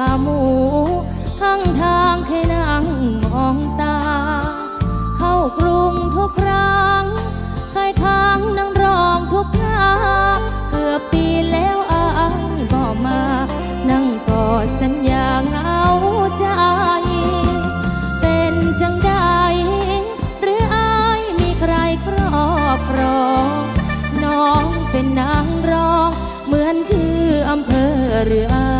ขาหมู ข้างทางให้นั่งมองตา เข้ากรุงทุกครั้งเคยค้างนั่งร้องทุกคราเกือบปีแล้วอายบอกมา นั่งกอดสัญญาเงาใจ เป็นจังใดหรืออายมีใครครอบครองน้องเป็นนางรอง เหมือนชื่ออำเภอหรืออา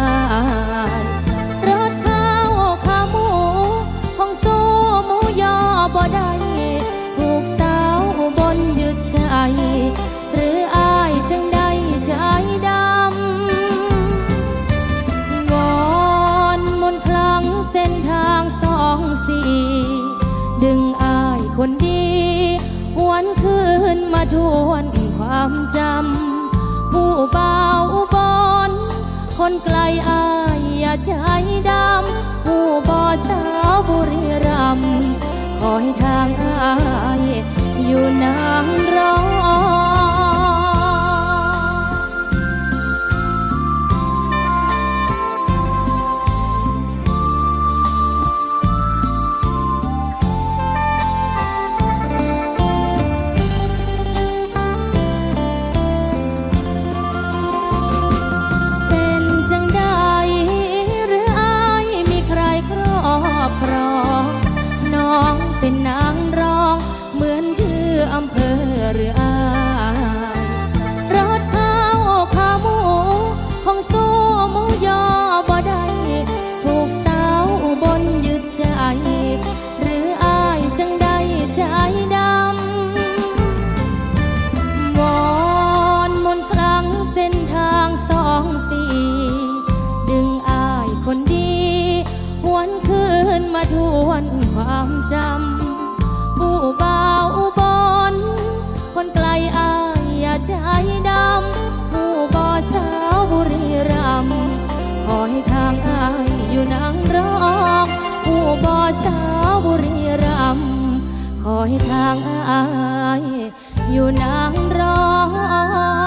มาทวนความจำ ผู้เบาวอุบลคนไกลอายอย่าใจดำ ผู้บ่อสาวบุรีรัมขอให้ทางอายอยู่นางรอง ให้ทางอายอยู่นางรองผู้บ่อสาวบุรีรัมย์ขอให้ทางอายอยู่นางรอง